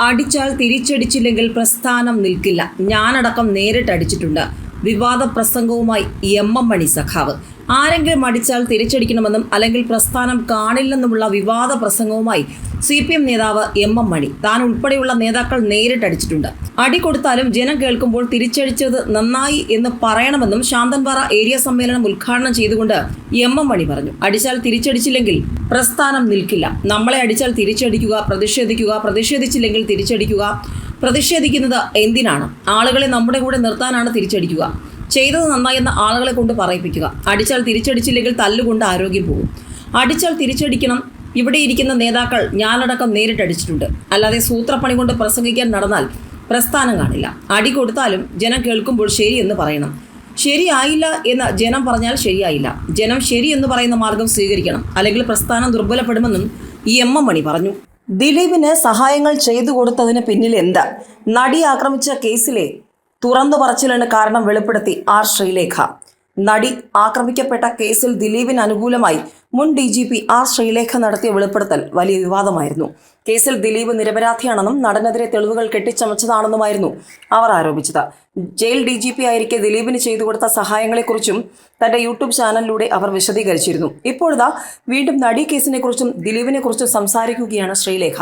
അടിച്ചാൽ തിരിച്ചടിച്ചില്ലെങ്കിൽ പ്രസ്ഥാനം നിൽക്കില്ല. ഞാനടക്കം നേരിട്ട് അടിച്ചിട്ടുണ്ട് വിവാദ പ്രസംഗവുമായി എം എം മണി സഖാവ്. ആരെങ്കിലും അടിച്ചാൽ തിരിച്ചടിക്കണമെന്നും അല്ലെങ്കിൽ പ്രസ്ഥാനം കാണില്ലെന്നുമുള്ള വിവാദ പ്രസംഗവുമായി സി പി എം നേതാവ് എം എം മണി. താൻ ഉൾപ്പെടെയുള്ള നേതാക്കൾ നേരിട്ടടിച്ചിട്ടുണ്ട് അടി കൊടുത്താലും ജനം കേൾക്കുമ്പോൾ തിരിച്ചടിച്ചത് നന്നായി എന്ന് പറയണമെന്നും ശാന്തൻപാറ ഏരിയ സമ്മേളനം ഉദ്ഘാടനം ചെയ്തുകൊണ്ട് എം എം മണി പറഞ്ഞു. അടിച്ചാൽ തിരിച്ചടിച്ചില്ലെങ്കിൽ പ്രസ്ഥാനം നിൽക്കില്ല. നമ്മളെ അടിച്ചാൽ തിരിച്ചടിക്കുക പ്രതിഷേധിക്കുക പ്രതിഷേധിച്ചില്ലെങ്കിൽ തിരിച്ചടിക്കുക പ്രതിഷേധിക്കുന്നത് എന്തിനാണ്? ആളുകളെ നമ്മുടെ കൂടെ നിർത്താനാണ് തിരിച്ചടിക്കുക. ചെയ്തത് നന്നായെന്ന് ആളുകളെ കൊണ്ട് പറയിപ്പിക്കുക. അടിച്ചാൽ തിരിച്ചടിച്ചില്ലെങ്കിൽ തല്ലുകൊണ്ട് ആരോഗ്യം പോകും. അടിച്ചാൽ തിരിച്ചടിക്കണം. ഇവിടെ ഇരിക്കുന്ന നേതാക്കൾ ഞാനടക്കം നേരിട്ടടിച്ചിട്ടുണ്ട് അല്ലാതെ സൂത്രപ്പണി കൊണ്ട് പ്രസംഗിക്കാൻ നടന്നാൽ പ്രസ്ഥാനം കാണില്ല. അടി കൊടുത്താലും ജനം കേൾക്കുമ്പോൾ ശരിയെന്ന് പറയണം. ശരിയായില്ല എന്ന് ജനം പറഞ്ഞാൽ ശരിയായില്ല. ജനം ശരി എന്ന് പറയുന്ന മാർഗം സ്വീകരിക്കണം. അല്ലെങ്കിൽ പ്രസ്ഥാനം ദുർബലപ്പെടുമെന്നും ഈ എം എം മണി പറഞ്ഞു. ദിലീപിന് സഹായങ്ങൾ ചെയ്തു കൊടുത്തതിന് പിന്നിൽ എന്താ? നടി ആക്രമിച്ച കേസിലെ തുറന്നു പറച്ചിലിന് കാരണം വെളിപ്പെടുത്തി ആർ ശ്രീലേഖ. നടി ആക്രമിക്കപ്പെട്ട കേസിൽ ദിലീപിന് അനുകൂലമായി മുൻ D G P R Sreelekha നടത്തിയ വെളിപ്പെടുത്തൽ വലിയ വിവാദമായിരുന്നു. കേസിൽ ദിലീപ് നിരപരാധിയാണെന്നും നടനെതിരെ തെളിവുകൾ കെട്ടിച്ചമച്ചതാണെന്നുമായിരുന്നു അവർ ആരോപിച്ചത്. ജയിൽ ഡി ജി പി ആയിരിക്കെ ദിലീപിന് ചെയ്തു കൊടുത്ത സഹായങ്ങളെക്കുറിച്ചും തന്റെ യൂട്യൂബ് ചാനലിലൂടെ അവർ വിശദീകരിച്ചിരുന്നു. ഇപ്പോഴിതാ വീണ്ടും നടി കേസിനെക്കുറിച്ചും കുറിച്ചും ദിലീപിനെ കുറിച്ചും സംസാരിക്കുകയാണ് ശ്രീലേഖ.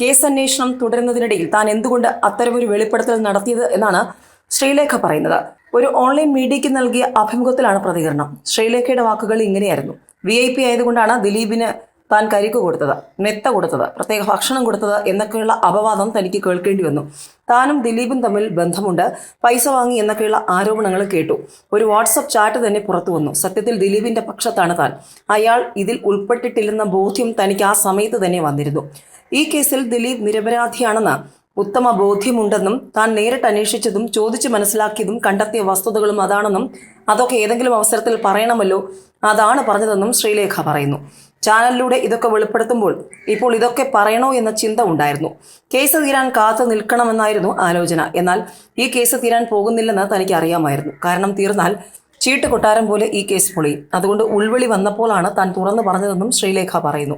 കേസ് അന്വേഷണം തുടരുന്നതിനിടയിൽ താൻ എന്തുകൊണ്ട് അത്തരമൊരു വെളിപ്പെടുത്തൽ നടത്തിയത് എന്നാണ് ശ്രീലേഖ പറയുന്നത്. ഒരു ഓൺലൈൻ മീഡിയയ്ക്ക് നൽകിയ അഭിമുഖത്തിലാണ് പ്രതികരണം. ശ്രീലേഖയുടെ വാക്കുകൾ ഇങ്ങനെയായിരുന്നു. വി ഐ പി ആയതുകൊണ്ടാണ് ദിലീപിന് താൻ കരിക്ക് കൊടുത്തത് മെത്ത കൊടുത്തത് പ്രത്യേക ഭക്ഷണം കൊടുത്തത് എന്നൊക്കെയുള്ള അപവാദം തനിക്ക് കേൾക്കേണ്ടി വന്നു. താനും ദിലീപും തമ്മിൽ ബന്ധമുണ്ട്. പൈസ വാങ്ങി എന്നൊക്കെയുള്ള ആരോപണങ്ങൾ കേട്ടു. ഒരു വാട്സപ്പ് ചാറ്റ് തന്നെ പുറത്തു വന്നു. സത്യത്തിൽ ദിലീപിന്റെ പക്ഷത്താണ് താൻ. അയാൾ ഇതിൽ ഉൾപ്പെട്ടിട്ടില്ലെന്ന ബോധ്യം തനിക്ക് ആ സമയത്ത് തന്നെ വന്നിരുന്നു. ഈ കേസിൽ ദിലീപ് നിരപരാധിയാണെന്ന് ഉത്തമ ബോധ്യമുണ്ടെന്നും താൻ നേരിട്ട് അന്വേഷിച്ചതും ചോദിച്ചു മനസ്സിലാക്കിയതും കണ്ടെത്തിയ വസ്തുതകളും അതാണെന്നും അതൊക്കെ ഏതെങ്കിലും അവസരത്തിൽ പറയണമല്ലോ അതാണ് പറഞ്ഞതെന്നും ശ്രീലേഖ പറയുന്നു. ചാനലിലൂടെ ഇതൊക്കെ വെളിപ്പെടുത്തുമ്പോൾ ഇപ്പോൾ ഇതൊക്കെ പറയണോ എന്ന ചിന്ത ഉണ്ടായിരുന്നു. കേസ് തീരാൻ കാത്തു നിൽക്കണമെന്നായിരുന്നു ആലോചന. എന്നാൽ ഈ കേസ് തീരാൻ പോകുന്നില്ലെന്ന് തനിക്ക് അറിയാമായിരുന്നു. കാരണം തീർന്നാൽ ചീട്ട് കൊട്ടാരം പോലെ ഈ കേസ് പൊളി അതുകൊണ്ട് ഉൾവിളി വന്നപ്പോഴാണ് താൻ തുറന്നു പറഞ്ഞതെന്നും ശ്രീലേഖ പറയുന്നു.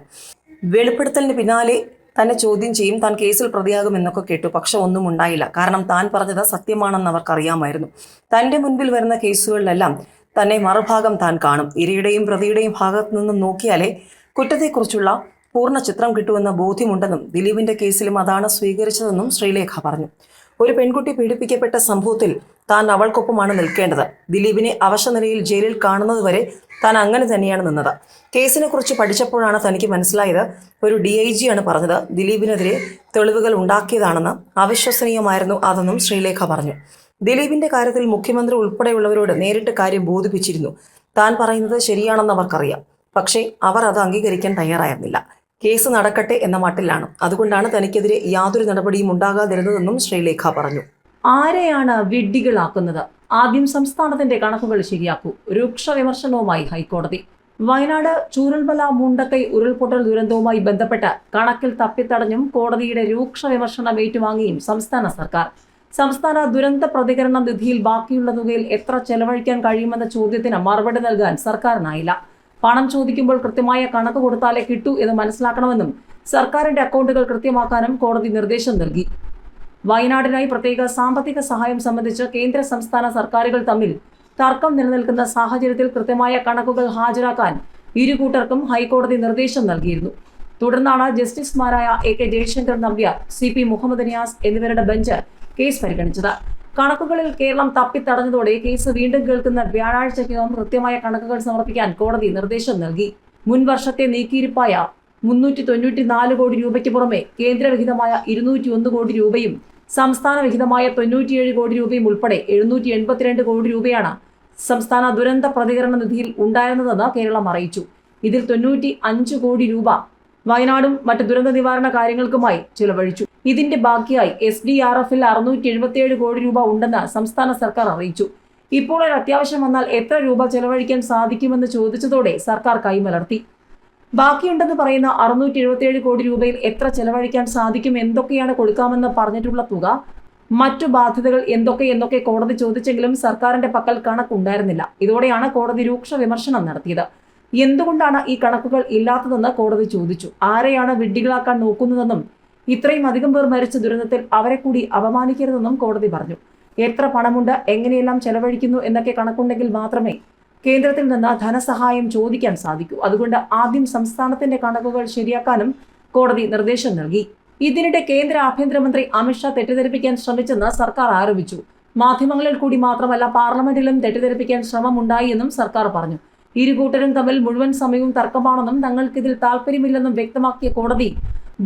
വെളിപ്പെടുത്തലിന് പിന്നാലെ തന്നെ ചോദ്യം ചെയ്യും താൻ കേസിൽ പ്രതിയാകുമെന്നൊക്കെ കേട്ടു. പക്ഷെ ഒന്നും ഉണ്ടായില്ല. കാരണം താൻ പറഞ്ഞത് സത്യമാണെന്ന് അവർക്കറിയാമായിരുന്നു. തന്റെ മുൻപിൽ വരുന്ന കേസുകളിലെല്ലാം തന്നെ മറുഭാഗം താൻ കാണും. ഇരയുടെയും പ്രതിയുടെയും ഭാഗത്തു നിന്നും നോക്കിയാലേ കുറ്റത്തെക്കുറിച്ചുള്ള പൂർണ ചിത്രം കിട്ടുമെന്ന ബോധ്യമുണ്ടെന്നും ദിലീപിന്റെ കേസിലും അതാണ് സ്വീകരിച്ചതെന്നും ശ്രീലേഖ പറഞ്ഞു. ഒരു പെൺകുട്ടി പീഡിപ്പിക്കപ്പെട്ട സംഭവത്തിൽ താൻ അവൾക്കൊപ്പമാണ് നിൽക്കേണ്ടത്. ദിലീപിനെ അവശനിലയിൽ ജയിലിൽ കാണുന്നതുവരെ താൻ അങ്ങനെ തന്നെയാണ് നിന്നത്. കേസിനെ കുറിച്ച് പഠിച്ചപ്പോഴാണ് തനിക്ക് മനസ്സിലായത് ഒരു ഡി ഐ ജി ആണ് പറഞ്ഞത്. ദിലീപിനെതിരെ തെളിവുകൾ ഉണ്ടാക്കിയതാണെന്ന് അവിശ്വസനീയമായിരുന്നു അതെന്നും ശ്രീലേഖ പറഞ്ഞു. ദിലീപിന്റെ കാര്യത്തിൽ മുഖ്യമന്ത്രി ഉൾപ്പെടെയുള്ളവരോട് നേരിട്ട് കാര്യം ബോധിപ്പിച്ചിരുന്നു. താൻ പറയുന്നത് ശരിയാണെന്ന് അവർക്കറിയാം. പക്ഷേ അവർ അത് അംഗീകരിക്കാൻ തയ്യാറായിരുന്നില്ല. കേസ് നടക്കട്ടെ എന്ന മട്ടിലാണ്. അതുകൊണ്ടാണ് തനിക്കെതിരെ യാതൊരു നടപടിയും ഉണ്ടാകാതിരുന്നതെന്നും ശ്രീലേഖ പറഞ്ഞു. ആരെയാണ് വിഡ്ഢികളാക്കുന്നത്? ആദ്യം സംസ്ഥാനത്തിന്റെ കണക്കുകൾ ശരിയാക്കൂ. രൂക്ഷ വിമർശനവുമായി ഹൈക്കോടതി. വയനാട് ചൂരൽമല മുണ്ടക്കൈ ഉരുൾപൊട്ടൽ ദുരന്തവുമായി ബന്ധപ്പെട്ട് കണക്കിൽ തപ്പിത്തടഞ്ഞും കോടതിയുടെ രൂക്ഷ വിമർശനം ഏറ്റുവാങ്ങിയും സംസ്ഥാന സർക്കാർ. സംസ്ഥാന ദുരന്ത പ്രതികരണ നിധിയിൽ ബാക്കിയുള്ള തുകയിൽ എത്ര ചെലവഴിക്കാൻ കഴിയുമെന്ന ചോദ്യത്തിന് മറുപടി നൽകാൻ സർക്കാരിനായില്ല. പണം ചോദിക്കുമ്പോൾ കൃത്യമായ കണക്ക് കൊടുത്താലേ കിട്ടൂ എന്ന് മനസ്സിലാക്കണമെന്നും സർക്കാരിന്റെ അക്കൗണ്ടുകൾ കൃത്യമാക്കാനും കോടതി നിർദ്ദേശം നൽകി. വയനാടിനായി പ്രത്യേക സാമ്പത്തിക സഹായം സംബന്ധിച്ച് കേന്ദ്ര സംസ്ഥാന സർക്കാരുകൾ തമ്മിൽ തർക്കം നിലനിൽക്കുന്ന സാഹചര്യത്തിൽ കൃത്യമായ കണക്കുകൾ ഹാജരാക്കാൻ ഇരുകൂട്ടർക്കും ഹൈക്കോടതി നിർദ്ദേശം നൽകിയിരുന്നു. തുടർന്നാണ് ജസ്റ്റിസുമാരായ A K Jayasankar Nambiar C P Muhammad Niyas എന്നിവരുടെ ബെഞ്ച് കേസ് പരിഗണിച്ചത്. കണക്കുകളിൽ കേരളം തപ്പിത്തടഞ്ഞതോടെ കേസ് വീണ്ടും കേൾക്കുന്ന വ്യാഴാഴ്ചയ്ക്കകം കൃത്യമായ കണക്കുകൾ സമർപ്പിക്കാൻ കോടതി നിർദ്ദേശം നൽകി. മുൻ വർഷത്തെ നീക്കിയിരിപ്പായ മുന്നൂറ്റി തൊണ്ണൂറ്റി നാല് കോടി രൂപയ്ക്ക് പുറമെ കേന്ദ്രവിഹിതമായ ഇരുന്നൂറ്റി ഒന്ന് കോടി രൂപയും സംസ്ഥാന വിഹിതമായ തൊണ്ണൂറ്റിയേഴ് കോടി രൂപയും ഉൾപ്പെടെ എഴുന്നൂറ്റി എൺപത്തിരണ്ട് കോടി രൂപയാണ് സംസ്ഥാന ദുരന്ത പ്രതികരണ നിധിയിൽ ഉണ്ടായിരുന്നതെന്ന് കേരളം അറിയിച്ചു. ഇതിൽ തൊണ്ണൂറ്റി അഞ്ച് കോടി രൂപ വയനാടും മറ്റ് ദുരന്ത നിവാരണ കാര്യങ്ങൾക്കുമായി ചിലവഴിച്ചു. ഇതിന്റെ ബാക്കിയായി എസ് ഡി ആർ എഫിൽ അറുന്നൂറ്റി എഴുപത്തിയേഴ് കോടി രൂപ ഉണ്ടെന്ന് സംസ്ഥാന സർക്കാർ അറിയിച്ചു. ഇപ്പോൾ ഒരു അത്യാവശ്യം വന്നാൽ എത്ര രൂപ ചെലവഴിക്കാൻ സാധിക്കുമെന്ന് ചോദിച്ചതോടെ സർക്കാർ കൈമലർത്തി. ബാക്കിയുണ്ടെന്ന് പറയുന്ന അറുന്നൂറ്റി എഴുപത്തിയേഴ് കോടി രൂപയിൽ എത്ര ചെലവഴിക്കാൻ സാധിക്കും എന്തൊക്കെയാണ് കൊടുക്കാമെന്ന് പറഞ്ഞിട്ടുള്ള തുക മറ്റു ബാധ്യതകൾ എന്തൊക്കെ എന്തൊക്കെ കോടതി ചോദിച്ചെങ്കിലും സർക്കാരിന്റെ പക്കൽ കണക്കുണ്ടായിരുന്നില്ല. ഇതോടെയാണ് കോടതി രൂക്ഷ വിമർശനം നടത്തിയത്. എന്തുകൊണ്ടാണ് ഈ കണക്കുകൾ ഇല്ലാത്തതെന്ന് കോടതി ചോദിച്ചു. ആരെയാണ് വിഡ്ഢികളാക്കാൻ നോക്കുന്നതെന്നും ഇത്രയും അധികം പേർ മരിച്ച ദുരന്തത്തിൽ അവരെ കൂടി അപമാനിക്കരുതെന്നും കോടതി പറഞ്ഞു. എത്ര പണമുണ്ട് എങ്ങനെയെല്ലാം ചെലവഴിക്കുന്നു എന്നൊക്കെ കണക്കുണ്ടെങ്കിൽ മാത്രമേ കേന്ദ്രത്തിൽ നിന്ന് ധനസഹായം ചോദിക്കാൻ സാധിക്കൂ. അതുകൊണ്ട് ആദ്യം സംസ്ഥാനത്തിന്റെ കണക്കുകൾ ശരിയാക്കാനും കോടതി നിർദ്ദേശം നൽകി. ഇതിനിടെ കേന്ദ്ര ആഭ്യന്തരമന്ത്രി അമിത്ഷാ തെറ്റിദ്ധരിപ്പിക്കാൻ ശ്രമിച്ചെന്ന് സർക്കാർ ആരോപിച്ചു. മാധ്യമങ്ങളിൽ കൂടി മാത്രമല്ല പാർലമെന്റിലും തെറ്റിദ്ധരിപ്പിക്കാൻ ശ്രമമുണ്ടായി എന്നും സർക്കാർ പറഞ്ഞു. ഇരു കൂട്ടരും തമ്മിൽ മുഴുവൻ സമയവും തർക്കമാണെന്നും തങ്ങൾക്കിതിൽ താല്പര്യമില്ലെന്നും വ്യക്തമാക്കിയ കോടതി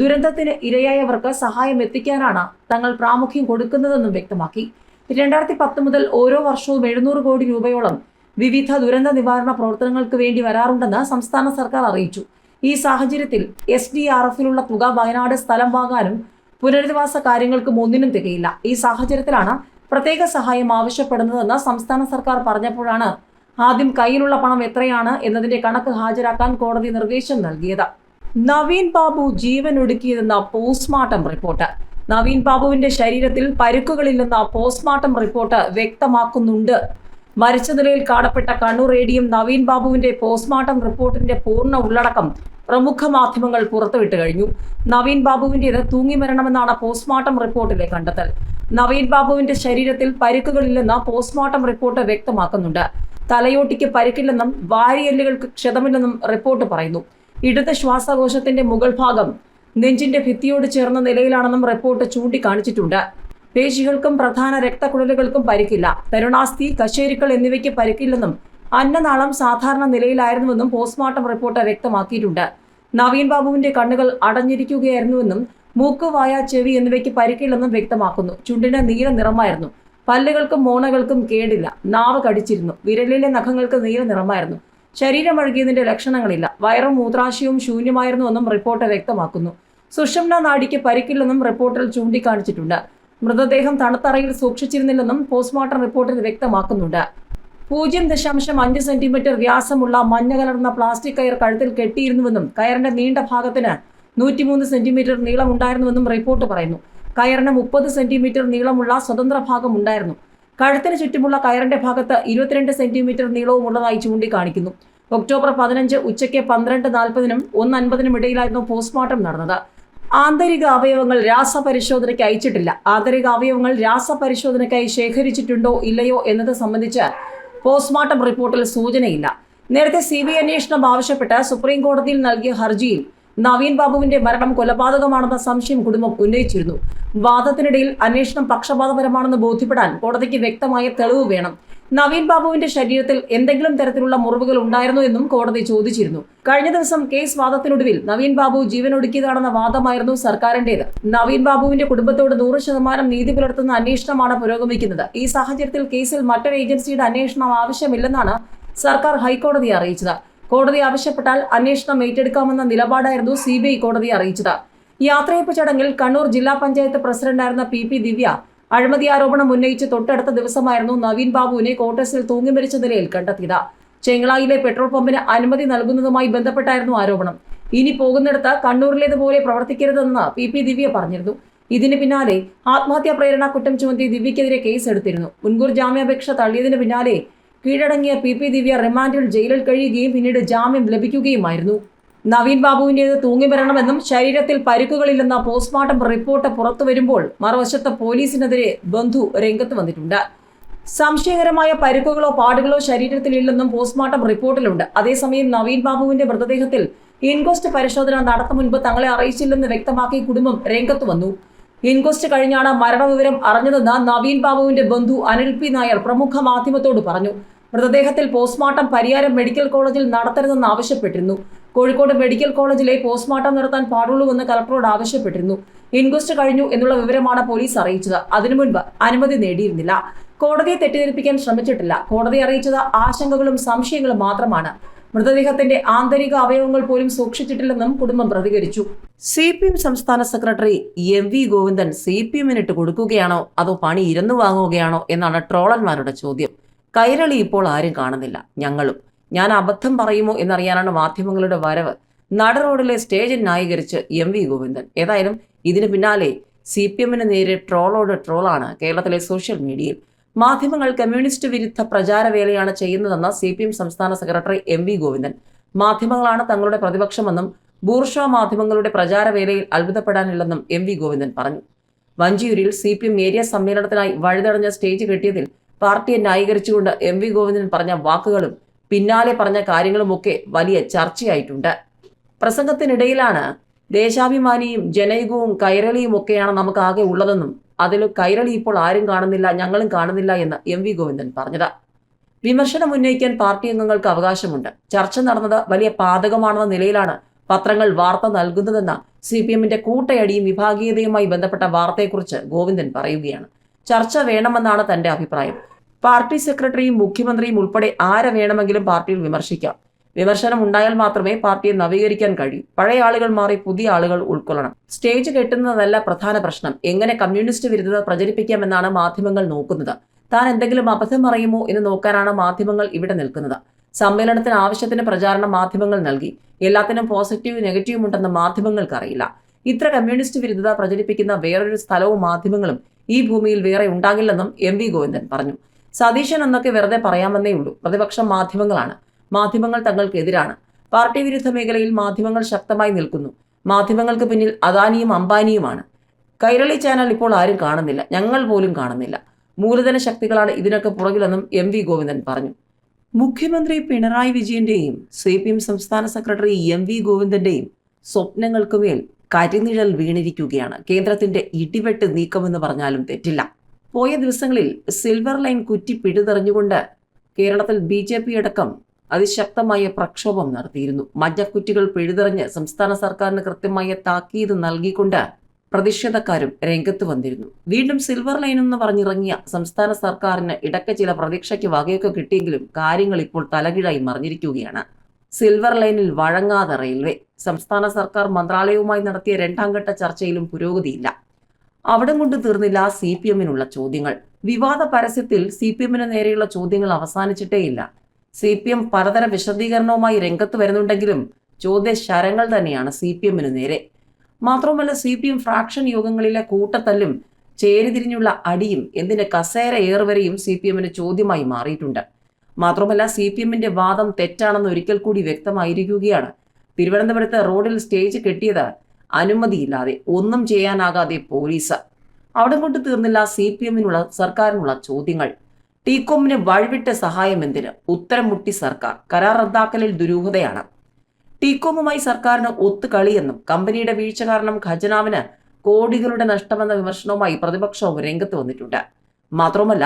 ദുരന്തത്തിന് ഇരയായവർക്ക് സഹായം എത്തിക്കാനാണ് തങ്ങൾ പ്രാമുഖ്യം കൊടുക്കുന്നതെന്നും വ്യക്തമാക്കി. രണ്ടായിരത്തി പത്ത് മുതൽ ഓരോ വർഷവും എഴുന്നൂറ് കോടി രൂപയോളം വിവിധ ദുരന്ത നിവാരണ പ്രവർത്തനങ്ങൾക്ക് വേണ്ടി വരാറുണ്ടെന്ന് സംസ്ഥാന സർക്കാർ അറിയിച്ചു. ഈ സാഹചര്യത്തിൽ എസ് ഡി ആർ എഫിലുള്ള തുക വയനാട് സ്ഥലം വാങ്ങാനും പുനരധിവാസ കാര്യങ്ങൾക്കും ഒന്നിനും തികയില്ല. ഈ സാഹചര്യത്തിലാണ് പ്രത്യേക സഹായം ആവശ്യപ്പെടുന്നതെന്ന് സംസ്ഥാന സർക്കാർ പറഞ്ഞപ്പോഴാണ് ആദ്യം കയ്യിലുള്ള പണം എത്രയാണ് എന്നതിന്റെ കണക്ക് ഹാജരാക്കാൻ കോടതി നിർദ്ദേശം നൽകിയത്. നവീൻ ബാബു ജീവൻ ഒടുക്കിയതെന്ന പോസ്റ്റ്മോർട്ടം റിപ്പോർട്ട്. നവീൻ ബാബുവിന്റെ ശരീരത്തിൽ പരുക്കുകളില്ലെന്ന പോസ്റ്റ്മോർട്ടം റിപ്പോർട്ട് വ്യക്തമാക്കുന്നുണ്ട്. മരിച്ച നിലയിൽ കാണപ്പെട്ട കണ്ണൂർ റേഡിയും നവീൻ ബാബുവിന്റെ പോസ്റ്റ്മോർട്ടം റിപ്പോർട്ടിന്റെ പൂർണ ഉള്ളടക്കം പ്രമുഖ മാധ്യമങ്ങൾ പുറത്തുവിട്ട് കഴിഞ്ഞു. നവീൻ ബാബുവിന്റേത് തൂങ്ങി മരണമെന്നാണ് പോസ്റ്റ്മോർട്ടം റിപ്പോർട്ടിലെ കണ്ടെത്തൽ. നവീൻ ബാബുവിന്റെ ശരീരത്തിൽ പരുക്കുകളില്ലെന്ന പോസ്റ്റ്മോർട്ടം റിപ്പോർട്ട് വ്യക്തമാക്കുന്നുണ്ട്. തലയോട്ടിക്ക് പരുക്കില്ലെന്നും വാരിയെല്ലുകൾക്ക് ക്ഷതമില്ലെന്നും റിപ്പോർട്ട് പറയുന്നു. ഇടത് ശ്വാസകോശത്തിന്റെ മുകൾ ഭാഗം നെഞ്ചിന്റെ ഭിത്തിയോട് ചേർന്ന നിലയിലാണെന്നും റിപ്പോർട്ട് ചൂണ്ടിക്കാണിച്ചിട്ടുണ്ട്. പേശികൾക്കും പ്രധാന രക്തക്കുഴലുകൾക്കും പരിക്കില്ല. തരുണാസ്ഥി കശേരുക്കൾ എന്നിവയ്ക്ക് പരിക്കില്ലെന്നും അന്നനാളം സാധാരണ നിലയിലായിരുന്നുവെന്നും പോസ്റ്റ്മോർട്ടം റിപ്പോർട്ട് വ്യക്തമാക്കിയിട്ടുണ്ട്. നവീൻ ബാബുവിന്റെ കണ്ണുകൾ അടഞ്ഞിരിക്കുകയായിരുന്നുവെന്നും മൂക്ക് വായ ചെവി എന്നിവയ്ക്ക് പരിക്കില്ലെന്നും വ്യക്തമാക്കുന്നു. ചുണ്ടിന് നീല നിറമായിരുന്നു. പല്ലുകൾക്കും മോണകൾക്കും കേടില്ല. നാവ് കടിച്ചിരുന്നു. വിരലിലെ നഖങ്ങൾക്ക് നീല നിറമായിരുന്നു. ശരീരം വഴുകിയതിന്റെ ലക്ഷണങ്ങളില്ല. വയറും മൂത്രാശയവും ശൂന്യമായിരുന്നുവെന്നും റിപ്പോർട്ട് വ്യക്തമാക്കുന്നു. സുഷംന നാടിക്ക് പരിക്കില്ലെന്നും റിപ്പോർട്ടിൽ ചൂണ്ടിക്കാണിച്ചിട്ടുണ്ട്. മൃതദേഹം തണുത്തറയിൽ സൂക്ഷിച്ചിരുന്നില്ലെന്നും പോസ്റ്റ്മോർട്ടം റിപ്പോർട്ടിൽ വ്യക്തമാക്കുന്നുണ്ട്. പൂജ്യം ദശാംശം അഞ്ച് സെന്റിമീറ്റർ വ്യാസമുള്ള മഞ്ഞ കലർന്ന പ്ലാസ്റ്റിക് കയർ കഴുത്തിൽ കെട്ടിയിരുന്നുവെന്നും കയറിന്റെ നീണ്ട ഭാഗത്തിന് നൂറ്റിമൂന്ന് സെന്റിമീറ്റർ നീളം ഉണ്ടായിരുന്നുവെന്നും റിപ്പോർട്ട് പറയുന്നു. കയറിന് മുപ്പത് സെന്റിമീറ്റർ നീളമുള്ള സ്വതന്ത്ര ഭാഗം ഉണ്ടായിരുന്നു കഴുത്തിന് ചുറ്റുമുള്ള കയറിന്റെ ഭാഗത്ത് ഇരുപത്തിരണ്ട് സെന്റിമീറ്റർ നീളവും ഉള്ളതായി ചൂണ്ടിക്കാണിക്കുന്നു. ഒക്ടോബർ പതിനഞ്ച് ഉച്ചയ്ക്ക് പന്ത്രണ്ട് നാൽപ്പതിനും ഒന്ന് അൻപതിനും ഇടയിലായിരുന്നു പോസ്റ്റ്മോർട്ടം നടന്നത്. ആന്തരിക അവയവങ്ങൾ രാസപരിശോധനയ്ക്ക് അയച്ചിട്ടില്ല. ആന്തരിക അവയവങ്ങൾ രാസപരിശോധനയ്ക്കായി ശേഖരിച്ചിട്ടുണ്ടോ ഇല്ലയോ എന്നത് സംബന്ധിച്ച് പോസ്റ്റ്മോർട്ടം റിപ്പോർട്ടിൽ സൂചനയില്ല. നേരത്തെ സി ബി അന്വേഷണം ആവശ്യപ്പെട്ട് സുപ്രീം കോടതിയിൽ നൽകിയ ഹർജിയിൽ നവീൻ ബാബുവിന്റെ മരണം കൊലപാതകമാണെന്ന സംശയം കുടുംബം ഉന്നയിച്ചിരുന്നു. വാദത്തിനിടയിൽ അന്വേഷണം പക്ഷപാതപരമാണെന്ന് ബോധ്യപ്പെടാൻ കോടതിക്ക് വ്യക്തമായ തെളിവ് വേണം. നവീൻ ബാബുവിന്റെ ശരീരത്തിൽ എന്തെങ്കിലും തരത്തിലുള്ള മുറിവുകൾ ഉണ്ടായിരുന്നു എന്നും കോടതി ചോദിച്ചിരുന്നു. കഴിഞ്ഞ ദിവസം കേസ് വാദത്തിനൊടുവിൽ നവീൻ ബാബു ജീവനൊടുക്കിയതാണെന്ന വാദമായിരുന്നു സർക്കാരിന്റേത്. നവീൻ ബാബുവിന്റെ കുടുംബത്തോട് നൂറ് ശതമാനം നീതി പുലർത്തുന്ന അന്വേഷണമാണ് പുരോഗമിക്കുന്നത്. ഈ സാഹചര്യത്തിൽ കേസിൽ മറ്റൊരു ഏജൻസിയുടെ അന്വേഷണം ആവശ്യമില്ലെന്നാണ് സർക്കാർ ഹൈക്കോടതിയെ അറിയിച്ചത്. കോടതി ആവശ്യപ്പെട്ടാൽ അന്വേഷണം ഏറ്റെടുക്കാമെന്ന നിലപാടായിരുന്നു സി ബി ഐ കോടതിയെ അറിയിച്ചത്. യാത്രയപ്പ് ചടങ്ങിൽ കണ്ണൂർ ജില്ലാ പഞ്ചായത്ത് പ്രസിഡന്റായിരുന്ന പി പി ദിവ്യ അഴിമതി ആരോപണം ഉന്നയിച്ച് തൊട്ടടുത്ത ദിവസമായിരുന്നു നവീൻ ബാബുവിനെ കോട്ടേഴ്സിൽ തൂങ്ങി മരിച്ച നിലയിൽ കണ്ടെത്തിയത്. ചെങ്ങളായിലെ പെട്രോൾ പമ്പിന് അനുമതി നൽകുന്നതുമായി ബന്ധപ്പെട്ടായിരുന്നു ആരോപണം. ഇനി പോകുന്നിടത്ത് കണ്ണൂരിലേതുപോലെ പ്രവർത്തിക്കരുതെന്ന് പി പി ദിവ്യ പറഞ്ഞിരുന്നു. ഇതിന് പിന്നാലെ ആത്മഹത്യാ പ്രേരണ കുറ്റം ചുമത്തി ദിവ്യക്കെതിരെ കേസ് എടുത്തിരുന്നു മുൻകൂർ ജാമ്യാപേക്ഷ തള്ളിയതിന് പിന്നാലെ കീഴടങ്ങിയ പി പി ദിവ്യ റിമാൻഡിൽ ജയിലിൽ കഴിയുകയും പിന്നീട് ജാമ്യം ലഭിക്കുകയുമായിരുന്നു. നവീൻ ബാബുവിന്റേത് തൂങ്ങി വരണമെന്നും ശരീരത്തിൽ പരിക്കുകളില്ലെന്ന പോസ്റ്റ്മോർട്ടം റിപ്പോർട്ട് പുറത്തു വരുമ്പോൾ മറുവശത്ത് പോലീസിനെതിരെ ബന്ധു രംഗത്ത് വന്നിട്ടുണ്ട്. സംശയകരമായ പരുക്കുകളോ പാടുകളോ ശരീരത്തിൽ ഇല്ലെന്നും പോസ്റ്റ്മോർട്ടം റിപ്പോർട്ടിലുണ്ട്. അതേസമയം നവീൻ ബാബുവിന്റെ മൃതദേഹത്തിൽ ഇൻക്വസ്റ്റ് പരിശോധന നടത്തും മുൻപ് തങ്ങളെ അറിയിച്ചില്ലെന്ന് വ്യക്തമാക്കി കുടുംബം രംഗത്ത് വന്നു. ഇൻക്വസ്റ്റ് കഴിഞ്ഞാണ് മരണവിവരം അറിഞ്ഞതെന്ന് നവീൻ ബാബുവിന്റെ ബന്ധു അനിൽ പി നായർ പ്രമുഖ മാധ്യമത്തോട് പറഞ്ഞു. മൃതദേഹത്തിൽ പോസ്റ്റ്മോർട്ടം പരിയാരം മെഡിക്കൽ കോളേജിൽ നടത്തരുതെന്ന് ആവശ്യപ്പെട്ടിരുന്നു. കോഴിക്കോട് മെഡിക്കൽ കോളേജിലെ പോസ്റ്റ്മോർട്ടം നടത്താൻ പാടുള്ളൂവെന്ന് കലക്ടറോട് ആവശ്യപ്പെട്ടിരുന്നു. ഇൻക്വസ്റ്റ് കഴിഞ്ഞു എന്നുള്ള വിവരമാണ് പോലീസ് അറിയിച്ചത്. അതിനു മുൻപ് അനുമതി നേടിയിരുന്നില്ല. കോടതിയെ തെറ്റിദ്ധരിപ്പിക്കാൻ ശ്രമിച്ചിട്ടില്ല. കോടതി അറിയിച്ചത് ആശങ്കകളും സംശയങ്ങളും മാത്രമാണ്. മൃതദേഹത്തിന്റെ ആന്തരിക അവയവങ്ങൾ പോലും സൂക്ഷിച്ചിട്ടില്ലെന്നും കുടുംബം പ്രതികരിച്ചു. സി പി എം സംസ്ഥാന secretary M V Govindan C P എമ്മിനിട്ട് കൊടുക്കുകയാണോ? അതോ പണി ഇരന്നു വാങ്ങുകയാണോ? എന്നാണ് ട്രോളന്മാരുടെ ചോദ്യം. കൈരളി ഇപ്പോൾ ആരും കാണുന്നില്ല. ഞങ്ങളും. ഞാൻ അബദ്ധം പറയുമോ എന്നറിയാനാണ് മാധ്യമങ്ങളുടെ വരവ്. നട റോഡിലെ സ്റ്റേജിൽ ന്യായീകരിച്ച് എം വി ഗോവിന്ദൻ. ഏതായാലും ഇതിനു പിന്നാലെ സി പി എമ്മിന് നേരെ ട്രോളോട് ട്രോളാണ് കേരളത്തിലെ സോഷ്യൽ മീഡിയയിൽ. മാധ്യമങ്ങൾ കമ്മ്യൂണിസ്റ്റ് വിരുദ്ധ പ്രചാരവേലയാണ് ചെയ്യുന്നതെന്ന സി പി എം സംസ്ഥാന സെക്രട്ടറി എം വി ഗോവിന്ദൻ. മാധ്യമങ്ങളാണ് തങ്ങളുടെ പ്രതിപക്ഷമെന്നും ബൂർഷ മാധ്യമങ്ങളുടെ പ്രചാരവേലയിൽ അത്ഭുതപ്പെടാനില്ലെന്നും എം വി ഗോവിന്ദൻ പറഞ്ഞു. വഞ്ചിയൂരിൽ സി പി എം ഏരിയ സമ്മേളനത്തിനായി വഴിതടഞ്ഞ സ്റ്റേജ് കെട്ടിയതിൽ പാർട്ടിയെ ന്യായീകരിച്ചുകൊണ്ട് എം വി ഗോവിന്ദൻ പറഞ്ഞ വാക്കുകളും പിന്നാലെ പറഞ്ഞ കാര്യങ്ങളുമൊക്കെ വലിയ ചർച്ചയായിട്ടുണ്ട്. പ്രസംഗത്തിനിടയിലാണ് ദേശാഭിമാനിയും ജനയുഗവും കൈരളിയും ഒക്കെയാണ് നമുക്ക് ആകെ ഉള്ളതെന്നും അതിൽ കൈരളി ഇപ്പോൾ ആരും കാണുന്നില്ല ഞങ്ങളും കാണുന്നില്ല എന്ന് എം വി ഗോവിന്ദൻ പറഞ്ഞത്. വിമർശനം ഉന്നയിക്കാൻ പാർട്ടി അംഗങ്ങൾക്ക് അവകാശമുണ്ട്. ചർച്ച നടന്നത് വലിയ പാതകമാണെന്ന നിലയിലാണ് പത്രങ്ങൾ വാർത്ത നൽകുന്നതെന്ന സി പി എമ്മിന്റെ കൂട്ടയടിയും വിഭാഗീയതയുമായി ബന്ധപ്പെട്ട വാർത്തയെക്കുറിച്ച് ഗോവിന്ദൻ പറയുകയാണ്. ചർച്ച വേണമെന്നാണ് തന്റെ അഭിപ്രായം. പാർട്ടി സെക്രട്ടറിയും മുഖ്യമന്ത്രിയും ഉൾപ്പെടെ ആരെ വേണമെങ്കിലും പാർട്ടിയിൽ വിമർശിക്കാം. വിമർശനം ഉണ്ടായാൽ മാത്രമേ പാർട്ടിയെ നവീകരിക്കാൻ കഴിയൂ. പഴയ ആളുകൾ മാറി പുതിയ ആളുകൾ ഉൾക്കൊള്ളണം. സ്റ്റേജ് കെട്ടുന്നതല്ല പ്രധാന പ്രശ്നം. എങ്ങനെ കമ്മ്യൂണിസ്റ്റ് വിരുദ്ധത പ്രചരിപ്പിക്കാമെന്നാണ് മാധ്യമങ്ങൾ നോക്കുന്നത്. താൻ എന്തെങ്കിലും അബദ്ധം പറയുമോ എന്ന് നോക്കാനാണ് മാധ്യമങ്ങൾ ഇവിടെ നിൽക്കുന്നത്. സമ്മേളനത്തിന് ആവശ്യത്തിന് പ്രചാരണം മാധ്യമങ്ങൾ നൽകി. എല്ലാത്തിനും പോസിറ്റീവ് നെഗറ്റീവും ഉണ്ടെന്ന് മാധ്യമങ്ങൾക്ക് അറിയില്ല ഇത്ര കമ്മ്യൂണിസ്റ്റ് വിരുദ്ധത പ്രചരിപ്പിക്കുന്ന വേറൊരു സ്ഥലവും മാധ്യമങ്ങളും ഈ ഭൂമിയിൽ വേറെ ഉണ്ടാകില്ലെന്നും എം വി ഗോവിന്ദൻ പറഞ്ഞു. സതീശൻ എന്നൊക്കെ വെറുതെ പറയാമെന്നേ ഉള്ളൂ. പ്രതിപക്ഷം മാധ്യമങ്ങളാണ്. മാധ്യമങ്ങൾ തങ്ങൾക്കെതിരാണ്. പാർട്ടി വിരുദ്ധ മേഖലയിൽ മാധ്യമങ്ങൾ ശക്തമായി നിൽക്കുന്നു. മാധ്യമങ്ങൾക്ക് പിന്നിൽ അദാനിയും അംബാനിയുമാണ്. കൈരളി ചാനൽ ഇപ്പോൾ ആരും കാണുന്നില്ല. ഞങ്ങൾ പോലും കാണുന്നില്ല. മൂലധന ശക്തികളാണ് ഇതിനൊക്കെ പുറകിലെന്നും എം വി ഗോവിന്ദൻ പറഞ്ഞു. മുഖ്യമന്ത്രി പിണറായി വിജയന്റെയും സി പി എം സംസ്ഥാന സെക്രട്ടറി എം വി ഗോവിന്ദന്റെയും സ്വപ്നങ്ങൾക്കുമേൽ കരിനിഴൽ വീണിരിക്കുകയാണ്. കേന്ദ്രത്തിന്റെ ഇടിവെട്ട് നീക്കമെന്ന് പറഞ്ഞാലും തെറ്റില്ല. പോയ ദിവസങ്ങളിൽ സിൽവർ ലൈൻ കുറ്റി പിടിതെറിഞ്ഞുകൊണ്ട് കേരളത്തിൽ ബി ജെ പി അടക്കം അതിശക്തമായ പ്രക്ഷോഭം നടത്തിയിരുന്നു. മജ്ജക്കുറ്റികൾ പിഴുതെറിഞ്ഞ് സംസ്ഥാന സർക്കാരിന് കൃത്യമായ താക്കീത് നൽകിക്കൊണ്ട് പ്രതിഷേധക്കാരും രംഗത്ത് വന്നിരുന്നു. വീണ്ടും സിൽവർ ലൈൻ എന്ന് പറഞ്ഞിറങ്ങിയ സംസ്ഥാന സർക്കാരിന് ഇടയ്ക്ക് ചില പ്രതീക്ഷയ്ക്ക് വകയൊക്കെ കിട്ടിയെങ്കിലും കാര്യങ്ങൾ ഇപ്പോൾ തലകീഴായി മറിഞ്ഞിരിക്കുകയാണ്. സിൽവർ ലൈനിൽ വഴങ്ങാതെ റെയിൽവേ സംസ്ഥാന സർക്കാർ മന്ത്രാലയവുമായി നടത്തിയ രണ്ടാം ഘട്ട ചർച്ചയിലും പുരോഗതിയില്ല. അവിടം കൊണ്ട് തീർന്നില്ല സി പി എമ്മിനുള്ള ചോദ്യങ്ങൾ. വിവാദ പരസ്യത്തിൽ സി പി എമ്മിന് നേരെയുള്ള ചോദ്യങ്ങൾ അവസാനിച്ചിട്ടേയില്ല സി പി എം പലതര വിശദീകരണവുമായി രംഗത്ത് വരുന്നുണ്ടെങ്കിലും ചോദ്യ ശരങ്ങൾ തന്നെയാണ് സി പി എമ്മിന് നേരെ. മാത്രവുമല്ല സി പി എം ഫ്രാക്ഷൻ യോഗങ്ങളിലെ കൂട്ടത്തല്ലും ചേരിതിരിഞ്ഞുള്ള അടിയും എന്തിന്റെ കസേര ഏറുവരെയും സി പി എമ്മിന് ചോദ്യമായി മാറിയിട്ടുണ്ട്. മാത്രമല്ല സി പി എമ്മിന്റെ വാദം തെറ്റാണെന്ന് ഒരിക്കൽ കൂടി വ്യക്തമായിരിക്കുകയാണ്. തിരുവനന്തപുരത്ത് റോഡിൽ സ്റ്റേജ് കെട്ടിയത് അനുമതിയില്ലാതെ ഒന്നും ചെയ്യാനാകാതെ പോലീസ് അവിടെ കൊണ്ട് തീർന്നില്ല സി പി എമ്മിനുള്ള സർക്കാരിനുള്ള ചോദ്യങ്ങൾ. ടീകോമിന് വഴിവിട്ട സഹായം എന്തിന്? ഉത്തരം മുട്ടി സർക്കാർ. കരാർ റദ്ദാക്കലിൽ ദുരൂഹതയാണ്. ടീകോമുമായി സർക്കാരിന് ഒത്തുകളിയെന്നും കമ്പനിയുടെ വീഴ്ച കാരണം ഖജനാവിന് കോടികളുടെ നഷ്ടമെന്ന വിമർശനവുമായി പ്രതിപക്ഷവും രംഗത്ത് വന്നിട്ടുണ്ട്. മാത്രമല്ല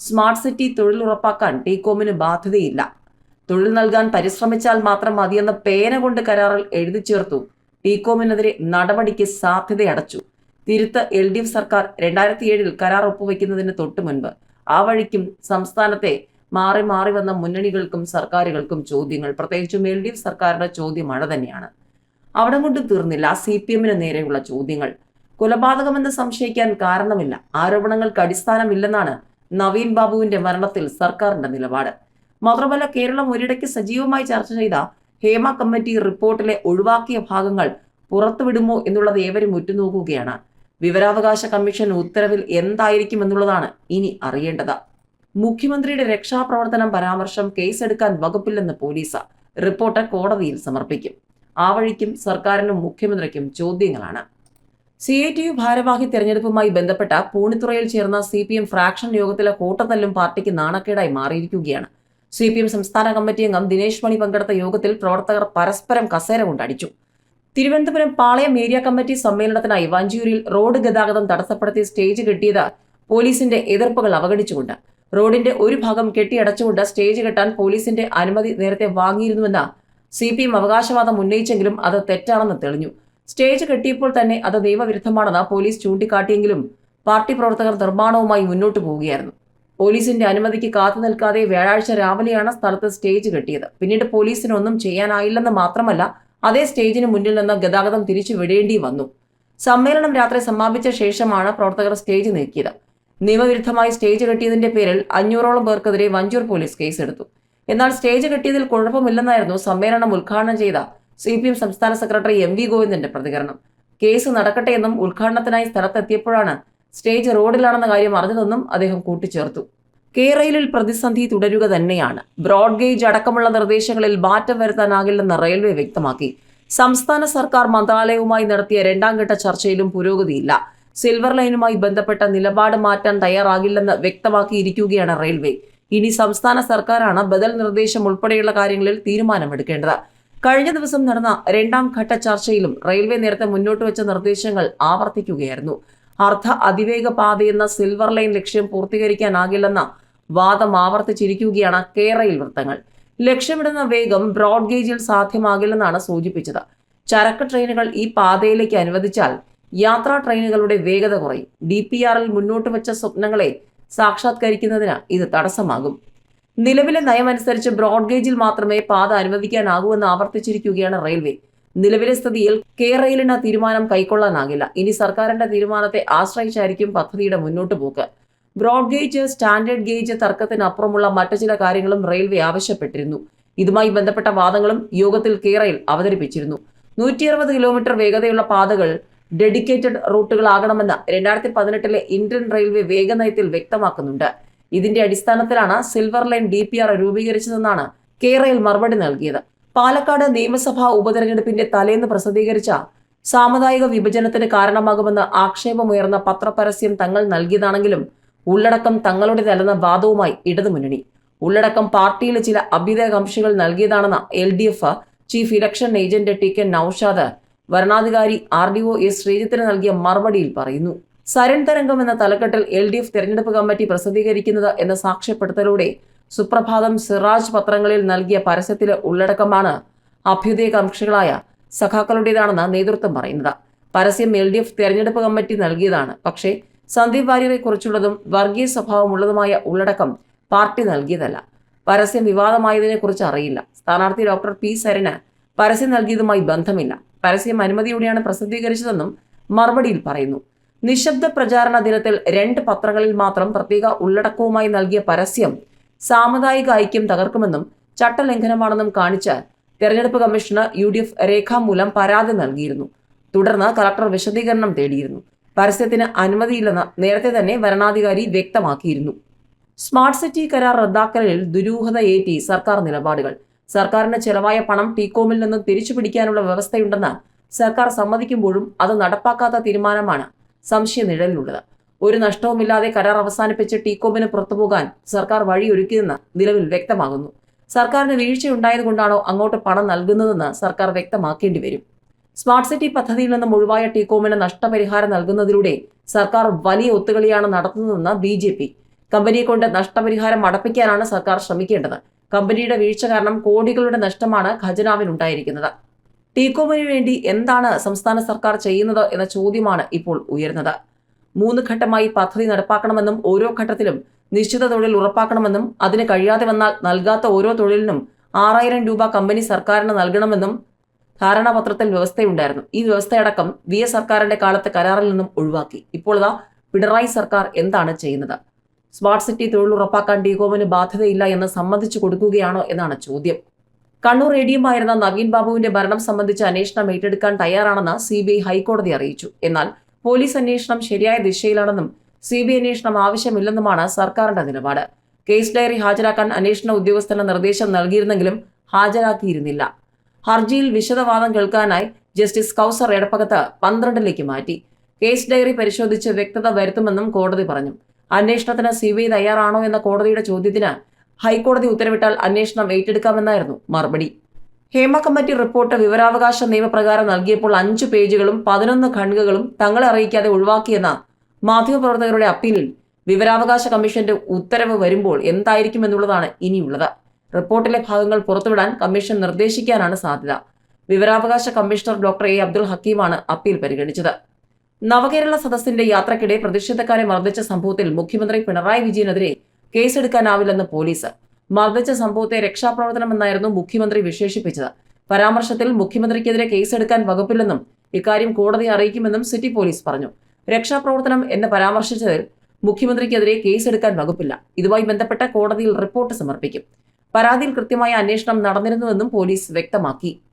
സ്മാർട്ട് സിറ്റി തൊഴിൽ ഉറപ്പാക്കാൻ ടീകോമിന് ബാധ്യതയില്ല. തൊഴിൽ നൽകാൻ പരിശ്രമിച്ചാൽ മാത്രം മതിയെന്ന പേന കൊണ്ട് കരാറിൽ എഴുതി ചേർത്തു ടീകോമിനെതിരെ നടപടിക്ക് സാധ്യതയടച്ചു. തിരുത്ത് എൽ ഡി എഫ് സർക്കാർ രണ്ടായിരത്തി ഏഴിൽ കരാർ ഒപ്പുവെക്കുന്നതിന് തൊട്ടു മുൻപ് ആ വഴിക്കും സംസ്ഥാനത്തെ മാറി മാറി വന്ന മുന്നണികൾക്കും സർക്കാരുകൾക്കും ചോദ്യങ്ങൾ. പ്രത്യേകിച്ചും എൽ ഡി എഫ് സർക്കാരിന്റെ ചോദ്യം മഴ തന്നെയാണ്. അവിടം കൊണ്ട് തീർന്നില്ല സി പി എമ്മിന് നേരെയുള്ള ചോദ്യങ്ങൾ. കൊലപാതകമെന്ന് സംശയിക്കാൻ കാരണമില്ല. ആരോപണങ്ങൾക്ക് അടിസ്ഥാനമില്ലെന്നാണ് നവീൻ ബാബുവിന്റെ മരണത്തിൽ സർക്കാരിന്റെ നിലപാട്. മാത്രമല്ല കേരളം ഒരിടയ്ക്ക് സജീവമായി ചർച്ച ചെയ്ത ഹേമ കമ്മിറ്റി റിപ്പോർട്ടിലെ ഒഴിവാക്കിയ ഭാഗങ്ങൾ പുറത്തുവിടുമോ എന്നുള്ളത് ഏവരും ഉറ്റുനോക്കുകയാണ്. വിവരാവകാശ കമ്മീഷൻ ഉത്തരവിൽ എന്തായിരിക്കും എന്നുള്ളതാണ് ഇനി അറിയേണ്ടത്. മുഖ്യമന്ത്രിയുടെ രക്ഷാപ്രവർത്തനം പരാമർശം കേസെടുക്കാൻ വകുപ്പില്ലെന്ന് പോലീസ്. റിപ്പോർട്ട് കോടതിയിൽ സമർപ്പിക്കും. ആ വഴിക്കും സർക്കാരിനും മുഖ്യമന്ത്രിക്കും ചോദ്യങ്ങളാണ്. സി ഐ ടി യു ഭാരവാഹി തെരഞ്ഞെടുപ്പുമായി ബന്ധപ്പെട്ട പൂണിത്തുറയിൽ ചേർന്ന സി പി എം ഫ്രാക്ഷൻ യോഗത്തിലെ കൂട്ടത്തല്ലും പാർട്ടിക്ക് നാണക്കേടായി മാറിയിരിക്കുകയാണ്. സി പി എം സംസ്ഥാന കമ്മിറ്റി അംഗം ദിനേശ് മണി പങ്കെടുത്ത യോഗത്തിൽ പ്രവർത്തകർ പരസ്പരം കസേര കൊണ്ടടിച്ചു തിരുവനന്തപുരം പാളയം ഏരിയ കമ്മിറ്റി സമ്മേളനത്തിനായി വഞ്ചിയൂരിൽ റോഡ് ഗതാഗതം തടസ്സപ്പെടുത്തി സ്റ്റേജ് കെട്ടിയത് പോലീസിന്റെ എതിർപ്പുകൾ അവഗണിച്ചുകൊണ്ട്. റോഡിന്റെ ഒരു ഭാഗം കെട്ടിയടച്ചുകൊണ്ട് സ്റ്റേജ് കെട്ടാൻ പോലീസിന്റെ അനുമതി നേരത്തെ വാങ്ങിയിരുന്നുവെന്ന സി പി എം അവകാശവാദം ഉന്നയിച്ചെങ്കിലും അത് തെറ്റാണെന്ന് തെളിഞ്ഞു. സ്റ്റേജ് കെട്ടിയപ്പോൾ തന്നെ അത് നിയമവിരുദ്ധമാണെന്ന് പോലീസ് ചൂണ്ടിക്കാട്ടിയെങ്കിലും പാർട്ടി പ്രവർത്തകർ നിർമ്മാണവുമായി മുന്നോട്ടു പോവുകയായിരുന്നു. പോലീസിന്റെ അനുമതിക്ക് കാത്തു നിൽക്കാതെ വ്യാഴാഴ്ച രാവിലെയാണ് സ്ഥലത്ത് സ്റ്റേജ് കെട്ടിയത്. പിന്നീട് പോലീസിന് ഒന്നും ചെയ്യാനായില്ലെന്ന് മാത്രമല്ല അതേ സ്റ്റേജിന് മുന്നിൽ നിന്ന് ഗതാഗതം തിരിച്ചു വിടേണ്ടി വന്നു. സമ്മേളനം രാത്രി സമാപിച്ച ശേഷമാണ് പ്രവർത്തകർ സ്റ്റേജ് നീക്കിയത്. നിയമവിരുദ്ധമായി സ്റ്റേജ് കെട്ടിയതിന്റെ പേരിൽ അഞ്ഞൂറോളം പേർക്കെതിരെ വഞ്ചൂർ പോലീസ് കേസെടുത്തു. എന്നാൽ സ്റ്റേജ് കെട്ടിയതിൽ കുഴപ്പമില്ലെന്നായിരുന്നു സമ്മേളനം ഉദ്ഘാടനം ചെയ്ത സി പി എം സംസ്ഥാന സെക്രട്ടറി എം വി ഗോവിന്ദന്റെ പ്രതികരണം. കേസ് നടക്കട്ടെ എന്നും ഉദ്ഘാടനത്തിനായി സ്ഥലത്തെത്തിയപ്പോഴാണ് സ്റ്റേജ് റോഡിലാണെന്ന കാര്യം അറിഞ്ഞതെന്നും അദ്ദേഹം കൂട്ടിച്ചേർത്തു. കേരളയിൽ പ്രതിസന്ധി തുടരുക തന്നെയാണ്. ബ്രോഡ് ഗേജ് അടക്കമുള്ള നിർദ്ദേശങ്ങളിൽ മാറ്റം വരുത്താനാകില്ലെന്ന് റെയിൽവേ വ്യക്തമാക്കി. സംസ്ഥാന സർക്കാർ മന്ത്രാലയവുമായി നടത്തിയ രണ്ടാം ഘട്ട ചർച്ചയിലും പുരോഗതിയില്ല. സിൽവർ ലൈനുമായി ബന്ധപ്പെട്ട നിലപാട് മാറ്റാൻ തയ്യാറാകില്ലെന്ന് വ്യക്തമാക്കിയിരിക്കുകയാണ് റെയിൽവേ. ഇനി സംസ്ഥാന സർക്കാരാണ് ബദൽ നിർദ്ദേശം ഉൾപ്പെടെയുള്ള കാര്യങ്ങളിൽ തീരുമാനമെടുക്കേണ്ടത്. കഴിഞ്ഞ ദിവസം നടന്ന രണ്ടാം ഘട്ട ചർച്ചയിലും റെയിൽവേ നേരത്തെ മുന്നോട്ട് വെച്ച നിർദ്ദേശങ്ങൾ ആവർത്തിക്കുകയായിരുന്നു. അർദ്ധ അതിവേഗ പാതയെന്ന സിൽവർ ലൈൻ ലക്ഷ്യം പൂർത്തീകരിക്കാനാകില്ലെന്ന വാദം ആവർത്തിച്ചിരിക്കുകയാണ് കേരയിൽ വൃത്തങ്ങൾ. ലക്ഷ്യമിടുന്ന വേഗം ബ്രോഡ് ഗേജിൽ സാധ്യമാകില്ലെന്നാണ് സൂചിപ്പിച്ചത്. ചരക്ക് ട്രെയിനുകൾ ഈ പാതയിലേക്ക് അനുവദിച്ചാൽ യാത്രാ ട്രെയിനുകളുടെ വേഗത കുറയും. ഡി പി ആറിൽ മുന്നോട്ട് വെച്ച സ്വപ്നങ്ങളെ സാക്ഷാത്കരിക്കുന്നതിന് ഇത് തടസ്സമാകും. നിലവിലെ നയമനുസരിച്ച് ബ്രോഡ് ഗേജിൽ മാത്രമേ പാത അനുവദിക്കാനാകൂ എന്ന് ആവർത്തിച്ചിരിക്കുകയാണ് റെയിൽവേ. നിലവിലെ സ്ഥിതിയിൽ കേരളയിലിന് തീരുമാനം കൈക്കൊള്ളാനാകില്ല. ഇനി സർക്കാരിന്റെ തീരുമാനത്തെ ആശ്രയിച്ചായിരിക്കും പദ്ധതിയുടെ മുന്നോട്ട് പോക്ക്. ബ്രോഡ് ഗേജ് സ്റ്റാൻഡേർഡ് ഗേജ് തർക്കത്തിനപ്പുറമുള്ള മറ്റു ചില കാര്യങ്ങളും റെയിൽവേ ആവശ്യപ്പെട്ടിരുന്നു. ഇതുമായി ബന്ധപ്പെട്ട വാദങ്ങളും യോഗത്തിൽ കേരയിൽ അവതരിപ്പിച്ചിരുന്നു. നൂറ്റി അറുപത് കിലോമീറ്റർ വേഗതയുള്ള പാതകൾ ഡെഡിക്കേറ്റഡ് റൂട്ടുകളാകണമെന്ന് രണ്ടായിരത്തി പതിനെട്ടിലെ ഇന്ത്യൻ റെയിൽവേ വേഗനയത്തിൽ വ്യക്തമാക്കുന്നുണ്ട്. ഇതിന്റെ അടിസ്ഥാനത്തിലാണ് silver line D P R രൂപീകരിച്ചതെന്നാണ് കേരയിൽ മറുപടി നൽകിയത്. പാലക്കാട് നിയമസഭാ ഉപതെരഞ്ഞെടുപ്പിന്റെ തലേന്ന് പ്രസിദ്ധീകരിച്ച സാമുദായിക വിഭജനത്തിന് കാരണമാകുമെന്ന് ആക്ഷേപമുയർന്ന പത്രപരസ്യം തങ്ങൾ നൽകിയതാണെങ്കിലും ഉള്ളടക്കം തങ്ങളുടെ തങ്ങളുടേതല്ലെന്ന വാദവുമായി ഇടതുമുന്നണി. ഉള്ളടക്കം പാർട്ടിയിലെ ചില അഭ്യുദയകാംക്ഷികൾ നൽകിയതാണെന്ന് L D F chief election agent T K Naushad വരണാധികാരി R D O S ശ്രീജിത്തിന് നൽകിയ മറുപടിയിൽ പറയുന്നു. സരൺ തരംഗം എന്ന തലക്കെട്ടിൽ എൽ ഡി എഫ് തെരഞ്ഞെടുപ്പ് കമ്മിറ്റി പ്രസിദ്ധീകരിക്കുന്നത് എന്ന സാക്ഷ്യപ്പെടുത്തലോടെ സുപ്രഭാതം സിറാജ് പത്രങ്ങളിൽ നൽകിയ പരസ്യത്തിലെ ഉള്ളടക്കമാണ് അഭ്യുദയകാംക്ഷികളായ സഖാക്കളുടേതാണെന്ന് നേതൃത്വം പറയുന്നത്. പരസ്യം എൽ ഡി എഫ് തെരഞ്ഞെടുപ്പ് കമ്മിറ്റി നൽകിയതാണ്. പക്ഷേ സന്ദീപ് വാര്യരെക്കുറിച്ചുള്ളതും വർഗീയ സ്വഭാവമുള്ളതുമായ ഉള്ളടക്കം പാർട്ടി നൽകിയതല്ല. പരസ്യം വിവാദമായതിനെക്കുറിച്ച് അറിയില്ല. സ്ഥാനാർത്ഥി ഡോക്ടർ പി. സരന് പരസ്യം നൽകിയതുമായി ബന്ധമില്ല. പരസ്യം അനുമതിയോടെയാണ് പ്രസിദ്ധീകരിച്ചതെന്നും മറുപടിയിൽ പറയുന്നു. നിശബ്ദ പ്രചാരണ ദിനത്തിൽ രണ്ട് പത്രങ്ങളിൽ മാത്രം പ്രത്യേക ഉള്ളടക്കവുമായി നൽകിയ പരസ്യം സാമുദായിക ഐക്യം തകർക്കുമെന്നും ചട്ടലംഘനമാണെന്നും കാണിച്ച് തെരഞ്ഞെടുപ്പ് കമ്മീഷന് യു ഡി എഫ് രേഖാമൂലം പരാതി നൽകിയിരുന്നു. തുടർന്ന് കളക്ടർ വിശദീകരണം തേടിയിരുന്നു. പരസ്യത്തിന് അനുമതിയില്ലെന്ന് നേരത്തെ തന്നെ വരണാധികാരി വ്യക്തമാക്കിയിരുന്നു. സ്മാർട്ട് സിറ്റി കരാർ റദ്ദാക്കലിൽ ദുരൂഹതയേറ്റി സർക്കാർ നിലപാടുകൾ. സർക്കാരിന് ചെലവായ പണം ടീകോമിൽ നിന്ന് തിരിച്ചു പിടിക്കാനുള്ള വ്യവസ്ഥയുണ്ടെന്ന് സർക്കാർ സമ്മതിക്കുമ്പോഴും അത് നടപ്പാക്കാത്ത തീരുമാനമാണ് സംശയ നിഴലിലുള്ളത് ഒരു നഷ്ടവുമില്ലാതെ കരാർ അവസാനിപ്പിച്ച് ടീകോമിന് പുറത്തുപോകാൻ സർക്കാർ വഴിയൊരുക്കിയെന്ന് നിലവിൽ വ്യക്തമാകുന്നു. സർക്കാരിന് വീഴ്ചയുണ്ടായതുകൊണ്ടാണോ അങ്ങോട്ട് പണം നൽകുന്നതെന്ന് സർക്കാർ വ്യക്തമാക്കേണ്ടി വരും. സ്മാർട്ട് സിറ്റി പദ്ധതിയിൽ നിന്നും ഒഴിവായ ടീകോമിന് നഷ്ടപരിഹാരം നൽകുന്നതിലൂടെ സർക്കാർ വലിയ ഒത്തുകളിയാണ് നടത്തുന്നതെന്ന് ബി ജെ പി. കമ്പനിയെ കൊണ്ട് നഷ്ടപരിഹാരം അടപ്പിക്കാനാണ് സർക്കാർ ശ്രമിക്കേണ്ടത്. കമ്പനിയുടെ വീഴ്ച കാരണം കോടികളുടെ നഷ്ടമാണ് ഖജനാവിനുണ്ടായിരിക്കുന്നത് ടീകോമിന് വേണ്ടി എന്താണ് സംസ്ഥാന സർക്കാർ ചെയ്യുന്നത് എന്ന ചോദ്യമാണ് ഇപ്പോൾ ഉയർന്നത് മൂന്ന് ഘട്ടമായി പദ്ധതി നടപ്പാക്കണമെന്നും ഓരോ ഘട്ടത്തിലും നിശ്ചിത തൊഴിൽ ഉറപ്പാക്കണമെന്നും അതിന് കഴിയാതെ വന്നാൽ നൽകാത്ത ഓരോ തൊഴിലിനും ആറായിരം രൂപ കമ്പനി സർക്കാരിന് നൽകണമെന്നും ധാരണാപത്രത്തിൽ വ്യവസ്ഥയുണ്ടായിരുന്നു. ഈ വ്യവസ്ഥയടക്കം വി എസ് സർക്കാരിന്റെ കാലത്ത് കരാറിൽ നിന്നും ഒഴിവാക്കി. ഇപ്പോൾ ഇതാ പിണറായി സർക്കാർ എന്താണ് ചെയ്യുന്നത്? സ്മാർട്ട് സിറ്റി തൊഴിൽ ഉറപ്പാക്കാൻ ഡികോമിന് ബാധ്യതയില്ല എന്ന് സമ്മതിച്ചു കൊടുക്കുകയാണോ എന്നാണ് ചോദ്യം. കണ്ണൂർ എ ആയിരുന്ന നവീൻ ബാബുവിന്റെ മരണം സംബന്ധിച്ച് അന്വേഷണം ഏറ്റെടുക്കാൻ തയ്യാറാണെന്ന് സി ഹൈക്കോടതി അറിയിച്ചു. എന്നാൽ പോലീസ് അന്വേഷണം ശരിയായ ദിശയിലാണെന്നും സി ബി അന്വേഷണം ആവശ്യമില്ലെന്നുമാണ് സർക്കാരിന്റെ നിലപാട്. കേസ് ഡയറി ഹാജരാക്കാൻ അന്വേഷണ ഉദ്യോഗസ്ഥന് നിർദ്ദേശം നൽകിയിരുന്നെങ്കിലും ഹാജരാക്കിയിരുന്നില്ല. ഹർജിയിൽ വിശദവാദം കേൾക്കാനായി ജസ്റ്റിസ് കൗസർ എടപ്പകത്ത് പന്ത്രണ്ടിലേക്ക് മാറ്റി. കേസ് ഡയറി പരിശോധിച്ച് വ്യക്തത വരുത്തുമെന്നും കോടതി പറഞ്ഞു. അന്വേഷണത്തിന് സി ബി ഐ തയ്യാറാണോ എന്ന കോടതിയുടെ ചോദ്യത്തിന് ഹൈക്കോടതി ഉത്തരവിട്ടാൽ അന്വേഷണം ഏറ്റെടുക്കാമെന്നായിരുന്നു മറുപടി. ഹേമ കമ്മിറ്റി റിപ്പോർട്ട് വിവരാവകാശ നിയമപ്രകാരം നൽകിയപ്പോൾ അഞ്ചു പേജുകളും പതിനൊന്ന് ഖണ്ഡികകളും തങ്ങളെ അറിയിക്കാതെ ഒഴിവാക്കിയെന്ന മാധ്യമപ്രവർത്തകരുടെ അപ്പീലിൽ വിവരാവകാശ കമ്മീഷന്റെ ഉത്തരവ് വരുമ്പോൾ എന്തായിരിക്കും എന്നുള്ളതാണ് ഇനിയുള്ളത്. റിപ്പോർട്ടിലെ ഭാഗങ്ങൾ പുറത്തുവിടാൻ കമ്മീഷൻ നിർദ്ദേശിക്കാനാണ് സാധ്യത. വിവരാവകാശ കമ്മീഷണർ ഡോക്ടർ എ. അബ്ദുൾ ഹക്കീമാണ് അപ്പീൽ പരിഗണിച്ചത്. നവകേരള സദസ്സിന്റെ യാത്രക്കിടെ പ്രതിഷേധക്കാരെ മർദ്ദിച്ച സംഭവത്തിൽ മുഖ്യമന്ത്രി പിണറായി വിജയനെതിരെ കേസെടുക്കാനാവില്ലെന്ന് പോലീസ്. മർദ്ദിച്ച സംഭവത്തെ രക്ഷാപ്രവർത്തനമെന്നായിരുന്നു മുഖ്യമന്ത്രി വിശേഷിപ്പിച്ചത്. പരാമർശത്തിൽ മുഖ്യമന്ത്രിക്കെതിരെ കേസെടുക്കാൻ വകുപ്പില്ലെന്നും ഇക്കാര്യം കോടതി അറിയിക്കുമെന്നും സിറ്റി പോലീസ് പറഞ്ഞു. രക്ഷാപ്രവർത്തനം എന്ന് പരാമർശിച്ചതിൽ മുഖ്യമന്ത്രിക്കെതിരെ കേസെടുക്കാൻ വകുപ്പില്ല. ഇതുമായി ബന്ധപ്പെട്ട കോടതിയിൽ റിപ്പോർട്ട് സമർപ്പിക്കും. പരാതിയിൽ കൃത്യമായ അന്വേഷണം നടന്നിരുന്നുവെന്നും പോലീസ് വ്യക്തമാക്കി.